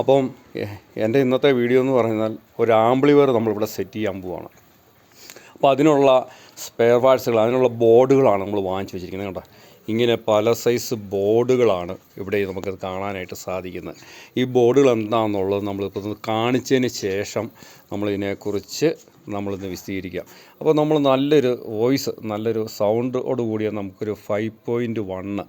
അപ്പം എന്റെ ഇന്നത്തെ വീഡിയോ എന്ന് പറഞ്ഞാൽ ഒരു ആംബ്ലിവർ നമ്മളിവിടെ സെറ്റ് ചെയ്യാൻ പോവാണ്. അപ്പോൾ അതിനുള്ള സ്പെയർ പാർട്സുകൾ അതിനുള്ള ബോർഡുകളാണ് നമ്മൾ വാങ്ങിച്ചു വെച്ചിരിക്കുന്നത് കേട്ടോ ഇങ്ങനെ പല സൈസ് ബോർഡുകളാണ് ഇവിടെ നമുക്ക് കാണാനായിട്ട് സാധിക്കുന്നത്. ഈ ബോർഡുകൾ എന്താണെന്നുള്ളത് നമ്മളിപ്പോൾ കാണിച്ചതിന് ശേഷം നമ്മളിതിനെക്കുറിച്ച് നമ്മളിന്ന് വിശദീകരിക്കാം. അപ്പോൾ നമ്മൾ നല്ലൊരു വോയിസ് നല്ലൊരു സൗണ്ടോട് കൂടിയ നമുക്കൊരു ഫൈവ് പോയിന്റ് വണ്ണ്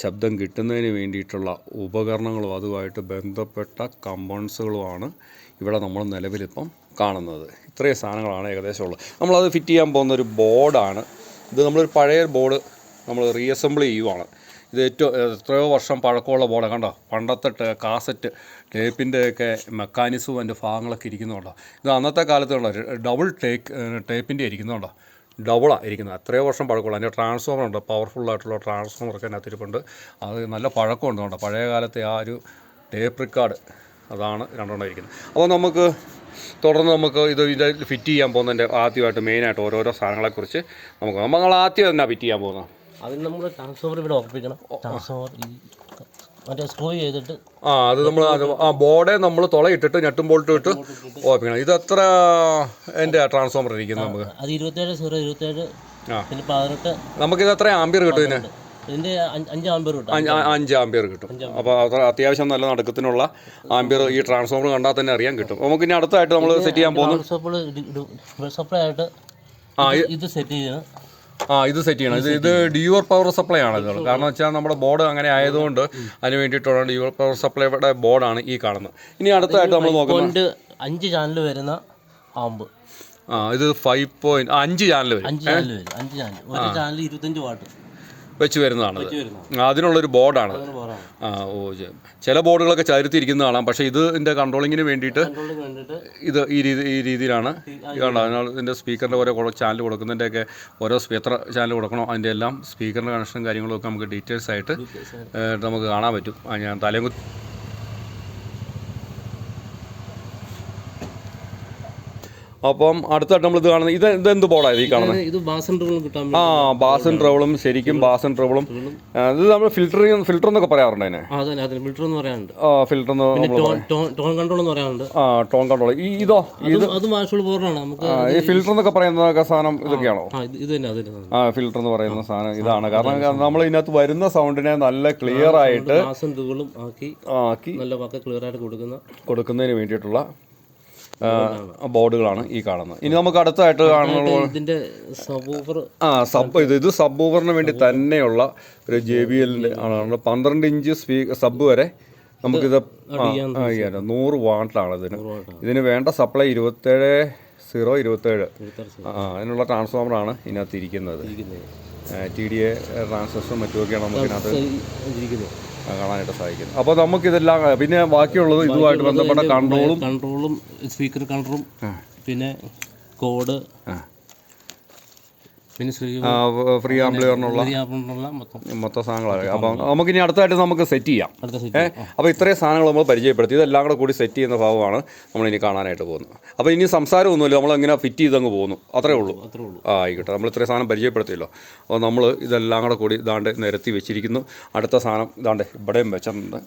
ശബ്ദം കിട്ടുന്നതിന് വേണ്ടിയിട്ടുള്ള ഉപകരണങ്ങളും അതുമായിട്ട് ബന്ധപ്പെട്ട കമ്പൗണ്ട്സുകളുമാണ് ഇവിടെ നമ്മൾ നിലവിലിപ്പം കാണുന്നത്. ഇത്രയും സാധനങ്ങളാണ് ഏകദേശം ഉള്ളത്. നമ്മളത് ഫിറ്റ് ചെയ്യാൻ പോകുന്ന ഒരു ബോർഡാണ്. ഇത് നമ്മളൊരു പഴയ ബോർഡ് നമ്മൾ റീഅസംബിൾ ചെയ്യുവാണ്. ഇത് ഏറ്റവും എത്രയോ വർഷം പഴക്കമുള്ള ബോർഡാണ് കണ്ടോ? പണ്ടത്തെ കാസറ്റ് ടേപ്പിന്റെയൊക്കെ മെക്കാനിസവും അതിന്റെ ഭാഗങ്ങളൊക്കെ ഇരിക്കുന്നുണ്ടോ? ഇത് അന്നത്തെ കാലത്ത് കണ്ടോ? Double take ടേപ്പിന്റെ ഇരിക്കുന്നുണ്ടോ? ഡബിളാണ് ഇരിക്കുന്നത്. അത്രയോ വർഷം പഴക്കമുള്ള അതിന്റെ ട്രാൻസ്ഫോമർ ഉണ്ട് പവർഫുൾ ആയിട്ടുള്ള ട്രാൻസ്ഫോമറൊക്കെ അതിനകത്ത് ഇരിപ്പുണ്ട് അത് നല്ല പഴക്കമുണ്ട് കേട്ടോ. പഴയ കാലത്തെ ആ ഒരു ടേപ്പ് റിക്കാർഡ് അതാണ് രണ്ടെണ്ണം ഇരിക്കുന്നത്. അപ്പോൾ നമുക്ക് തുടർന്ന് നമുക്ക് ഇത് ഇതിന്റെ ഫിറ്റ് ചെയ്യാൻ പോകുന്നതിന്റെ ആദ്യമായിട്ട് മെയിനായിട്ട് ഓരോരോ സാധനങ്ങളെക്കുറിച്ച് നമുക്ക് നമ്മൾ ആദ്യം തന്നെ ഫിറ്റ് ചെയ്യാൻ പോകുന്നത്? അതിന് നമ്മൾ ട്രാൻസ്ഫോമർ ഇവിടെ ഉറപ്പിക്കണം. ട്രാൻസ്ഫോമർ ഈ മറ്റേ സ്ക്രൂ ചെയ്തിട്ട് ആ അത് നമ്മൾ ആ ബോർഡെ നമ്മൾ തുളയിട്ടിട്ട് ഞെട്ടും ബോൾട്ടും ഇട്ട് ഓപ്പിക്കണം ഇത് എത്ര എന്റെ ട്രാൻസ്ഫോമർ ഇരിക്കുന്നത് നമുക്ക്? അത് ഇരുപത്തേഴ് സീറോ ഇരുപത്തേഴ് ആ. പിന്നെ പതിനെട്ട് നമുക്കിത് എത്ര ആംബിയർ കിട്ടും ഇതിന്? ഇതിന്റെ അഞ്ച് ആമ്പർ കിട്ടും. അഞ്ച് ആംബിയർ കിട്ടും. അപ്പോൾ അത്ര അത്യാവശ്യം നല്ല നടക്കത്തിനുള്ള ആംബിയർ ഈ ട്രാൻസ്ഫോമർ കണ്ടാൽ തന്നെ അറിയാൻ കിട്ടും. നമുക്ക് ഇനി അടുത്തായിട്ട് നമ്മൾ സെറ്റ് ചെയ്യാൻ പോകുന്നു. സപ്ലൈ സപ്ലൈ ആയിട്ട് ആ ഇത് ഇത് സെറ്റ് ചെയ്യണം. ആ ഇത് സെറ്റ് ചെയ്യണം. ഇത് ഇത് ഡിയുവർ പവർ സപ്ലൈ ആണ് ഇത് കാരണം വെച്ചാൽ നമ്മുടെ ബോർഡ് അങ്ങനെ ആയതുകൊണ്ട് അതിന് വേണ്ടിയിട്ടുള്ള ഡ്യൂർ പവർ സപ്ലൈയുടെ ബോർഡാണ് ഈ കാണുന്നത്. ഇനി അടുത്തായിട്ട് നമ്മൾ നോക്കുന്നത് അഞ്ച് ചാനൽ വരുന്ന ആമ്പ്. ആ ഇത് ഫൈവ് പോയിന്റ് അഞ്ച് ചാനൽ വരും. അഞ്ച് ചാനൽ വരും. അഞ്ച് ചാനൽ ഒരു ചാനൽ ഇരുപത്തഞ്ച് വാട്ട് വെച്ച് വരുന്നതാണ്. അതിനുള്ളൊരു ബോർഡാണ്. ആ ഓ ചില ബോർഡുകളൊക്കെ ചരിത്തിരിക്കുന്ന കാണാം. ഇത് ഇതിന്റെ കൺട്രോളിങ്ങിന് വേണ്ടിയിട്ട് ഇത് ഈ രീതി ഈ രീതിയിലാണ്. കണ്ടോ? അതിനാൽ ഇതിന്റെ സ്പീക്കറിന്റെ ഓരോ ചാനൽ കൊടുക്കുന്നതിന്റെയൊക്കെ ഓരോ എത്ര ചാനൽ കൊടുക്കണോ അതിന്റെ എല്ലാം സ്പീക്കറിന്റെ കണക്ഷനും കാര്യങ്ങളും ഒക്കെ നമുക്ക് ഡീറ്റെയിൽസ് ആയിട്ട് നമുക്ക് കാണാൻ പറ്റും. ഞാൻ തലയും അപ്പം അടുത്തായിട്ട് നമ്മൾ ഇത് കാണുന്നത് ഇത് ഇത് എന്ത് ബോർഡാണ് ഈ കാണുന്നത്? ഇത് ബാസൻഡറുകൾ കിട്ടാൻ ആ ബാസൻ ട്രബിളും ശരിക്കും ബാസൻ ട്രബിളും ഇത് നമ്മൾ ഫിൽറ്ററിങ് ഫിൽറ്റർ എന്നൊക്കെ പറയാറുണ്ട് അതിനെ? ഫിൽറ്റർ എന്ന് പറയാറുണ്ട്. ആ ഫിൽറ്റർ എന്ന് ടോൺ കൺട്രോൾ എന്ന് പറയാറുണ്ട്. ആ ടോൺ കൺട്രോൾ ഈ ഇതോ ഇത്? അതും ബോർഡാണ് നമുക്ക് ഈ ഫിൽറ്റർ എന്നൊക്കെ പറയുന്ന സാധനം ഇതൊക്കെയാണോ? ആ ഇത് തന്നെ ആ ഫിൽറ്റർ എന്ന് പറയുന്ന സാധനം ഇതാണ്. കാരണം നമ്മൾ ഇതിനകത്ത് വരുന്ന സൗണ്ടിനെ നല്ല ക്ലിയർ ആയിട്ട് ബാസൻഡറുകളും ആക്കി ആക്കി നല്ല ക്ലിയർ ആയിട്ട് കൊടുക്കുന്ന കൊടുക്കുന്നതിന് വേണ്ടിയിട്ടുള്ള ബോർഡുകളാണ് ഈ കാണുന്നത്. ഇനി നമുക്ക് അടുത്തായിട്ട് കാണുന്നത് ആ സബ് ഇത് ഇത് സബ് വേണ്ടി തന്നെയുള്ള ഒരു ജെ ബി എല്ലിന്റെ ആണ് പന്ത്രണ്ട് ഇഞ്ച് സ്പീ സബ് വരെ നമുക്കിത്. നൂറ് വാട്ടാണ് ഇതിന്. ഇതിന് വേണ്ട സപ്ലൈ ഇരുപത്തേഴ് സീറോ ഇരുപത്തേഴ്. ആ അതിനുള്ള ട്രാൻസ്ഫോമറാണ് ഇതിനകത്ത് ഇരിക്കുന്നത്. ടി ഡി എ ട്രാൻസ്ഫറും മറ്റുമൊക്കെയാണ് നമുക്ക് ഇതിനകത്ത് ഇരിക്കുന്നത്. ആ, കാണാനായിട്ട് സാധിക്കുന്നത് അപ്പോൾ നമുക്കിതെല്ലാം പിന്നെ ബാക്കിയുള്ളത് ഇതുമായിട്ട് ബന്ധപ്പെട്ട കൺട്രോളും കൺട്രോളും സ്പീക്കർ കൺട്രോളും പിന്നെ കോഡ് ആ. പിന്നെ ഫ്രീ ആംബ്ലിയറിനുള്ള മൊത്തം സാധനങ്ങളാണ്. അപ്പം നമുക്കിനി അടുത്തായിട്ട് നമുക്ക് സെറ്റ് ചെയ്യാം. സെറ്റ് അപ്പോൾ ഇത്രയും സാധനങ്ങൾ നമ്മൾ പരിചയപ്പെടുത്തി. ഇതെല്ലാം കൂടെ കൂടി സെറ്റ് ചെയ്യുന്ന ഭാഗമാണ് ഇനി കാണാനായിട്ട് പോകുന്നത്. അപ്പോൾ ഇനി സംസാരമൊന്നുമില്ല. നമ്മൾ എങ്ങനെ ഫിറ്റ് ചെയ്തങ്ങ് പോകുന്നു അത്രേ ഉള്ളൂ. അത്രേ ഉള്ളൂ. ആ ആയിക്കോട്ടെ. നമ്മൾ ഇത്രയും സാധനം പരിചയപ്പെടുത്തിയല്ലോ. അപ്പോൾ നമ്മൾ ഇതെല്ലാം കൂടെ കൂടി ഇതാണ്ട് നിരത്തി വെച്ചിരിക്കുന്നു. അടുത്ത സാധനം ഇതാണ്ട് ഇവിടെയും വെച്ചിട്ടുണ്ട്.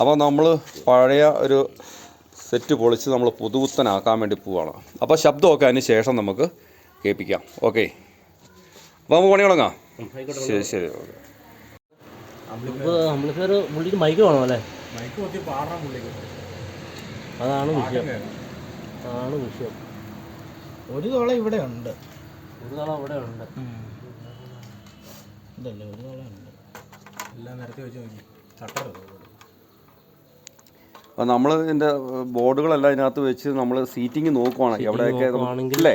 അപ്പോൾ നമ്മൾ പഴയ ഒരു സെറ്റ് പൊളിച്ച് നമ്മൾ പുതുപുത്തനാക്കാൻ വേണ്ടി പോവുകയാണ് അപ്പോൾ ശബ്ദമൊക്കെ അതിന് ശേഷം നമുക്ക് കേൾപ്പിക്കാം. ഓക്കെ അപ്പോൾ നമുക്ക് പണി തുടങ്ങാം. ശരി ശരി ഓക്കെ. നമ്മളിപ്പോൾ ഒരു പുള്ളിക്ക് മൈക്ക് വേണം അല്ലേ അതാണ് വിഷയം. അതാണ് വിഷയം. ഒരു തോള ഇവിടെ ഉണ്ട്. ഒരു നാളെ ഇവിടെ ഉണ്ട്. ഇതല്ലേ ഒരു തോള ഉണ്ട്. എല്ലാം നിരത്തി വെച്ച് നോക്കി. അപ്പോൾ നമ്മൾ ഇതിന്റെ ബോർഡുകളെല്ലാം ഇതിനകത്ത് വെച്ച് നമ്മൾ സീറ്റിംഗ് നോക്കുവാണ്. എവിടെയൊക്കെ അല്ലേ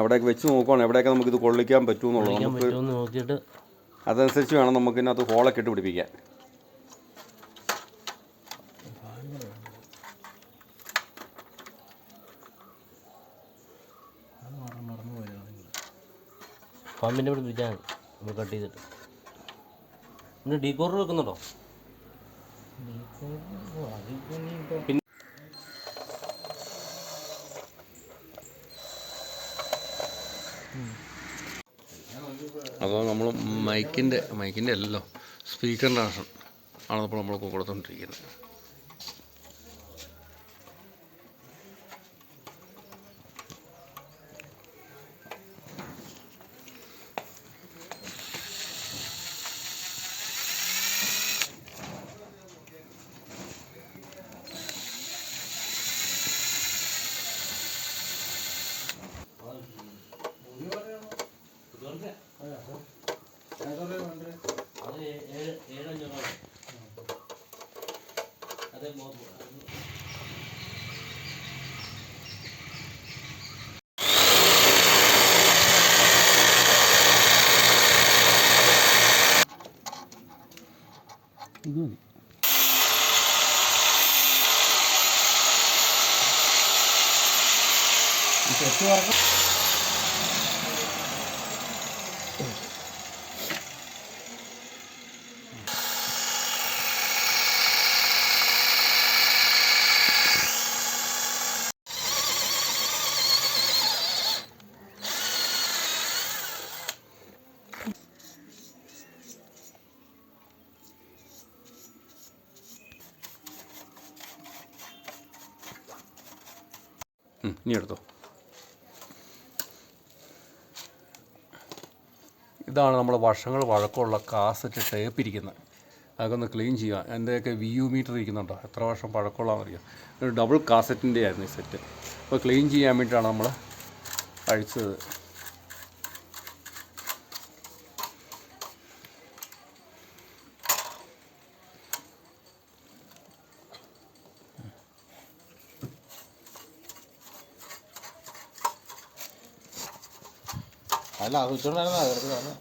എവിടെയൊക്കെ വെച്ച് നോക്കുവാണ്. എവിടെയൊക്കെ നമുക്ക് ഇത് കൊള്ളിക്കാൻ പറ്റുമെന്നുള്ളത് നമുക്ക് നോക്കിയിട്ട് അതനുസരിച്ച് വേണം നമുക്ക് ഇതിനകത്ത് ഹോളൊക്കെ ഇട്ട് പിടിപ്പിക്കാൻ പമ്പിന്റെ ഇവിടെ നമ്മൾ കട്ട് ചെയ്തിട്ട്. പിന്നെ ഡീകോറർ വെക്കുന്നുണ്ടോ? അപ്പോൾ നമ്മൾ മൈക്കിന്റെ മൈക്കിന്റെ അല്ലല്ലോ സ്പീക്കറിന്റെ ആണ് ഇപ്പോൾ നമ്മൾ കൊടുത്തുകൊണ്ടിരിക്കുന്നത് ഇത് മതി ഉം, ഇനി എടുത്തോ. ഇതാണ് നമ്മൾ വർഷങ്ങൾ വഴക്കമുള്ള കാസറ്റ് ടേപ്പ് ഇരിക്കുന്നത്. അതൊക്കെ ഒന്ന് ക്ലീൻ ചെയ്യാം എന്റെയൊക്കെ വി യു മീറ്റർ ഇരിക്കുന്നുണ്ടോ? എത്ര വർഷം പഴക്കമുള്ളതെന്നറിയാം ഒരു ഡബിൾ കാസറ്റിന്റെ ആയിരുന്നു ഈ സെറ്റ് അപ്പോൾ ക്ലീൻ ചെയ്യാൻ വേണ്ടിയിട്ടാണ് നമ്മൾ അഴിച്ചത്. അല്ല അത് വെച്ചോണ്ടായിരുന്നു അകത്ത് കാണുന്നത്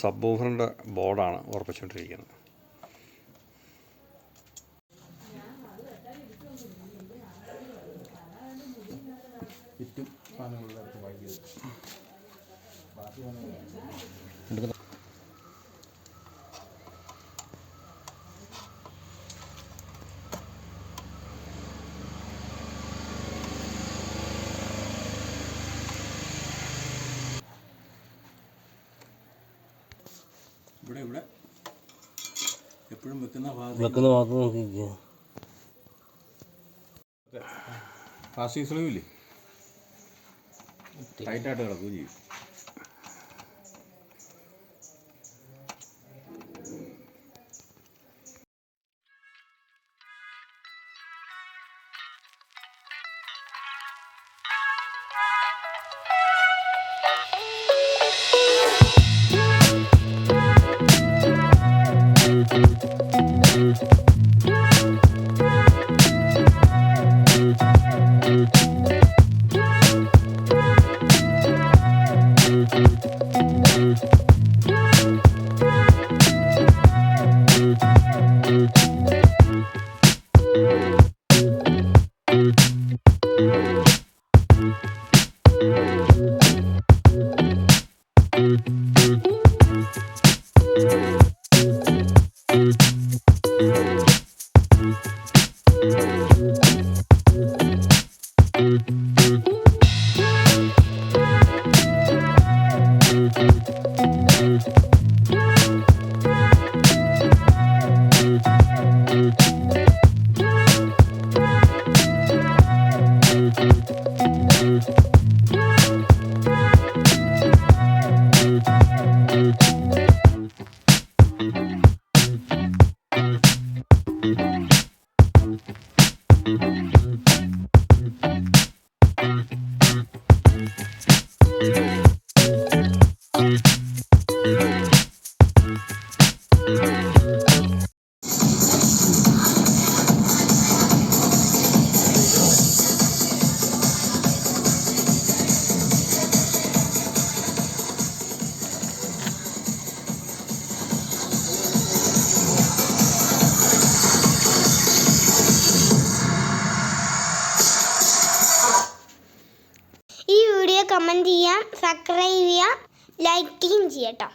സബ് ഓഫറിന്റെ ബോർഡാണ് ഉറപ്പിച്ചുകൊണ്ടിരിക്കുന്നത് എപ്പോഴും വെക്കുന്ന ഭാഗത്ത് വെക്കുന്ന ഭാഗത്ത് നോക്കി പ്ലാസ്റ്റിക് സ്ലീവില്ലേ ടൈറ്റായിട്ട് കിടക്കുകയും ചെയ്യും. ഈ കമന്റ് ചെയ്യാം ചെയ്യട്ടോ.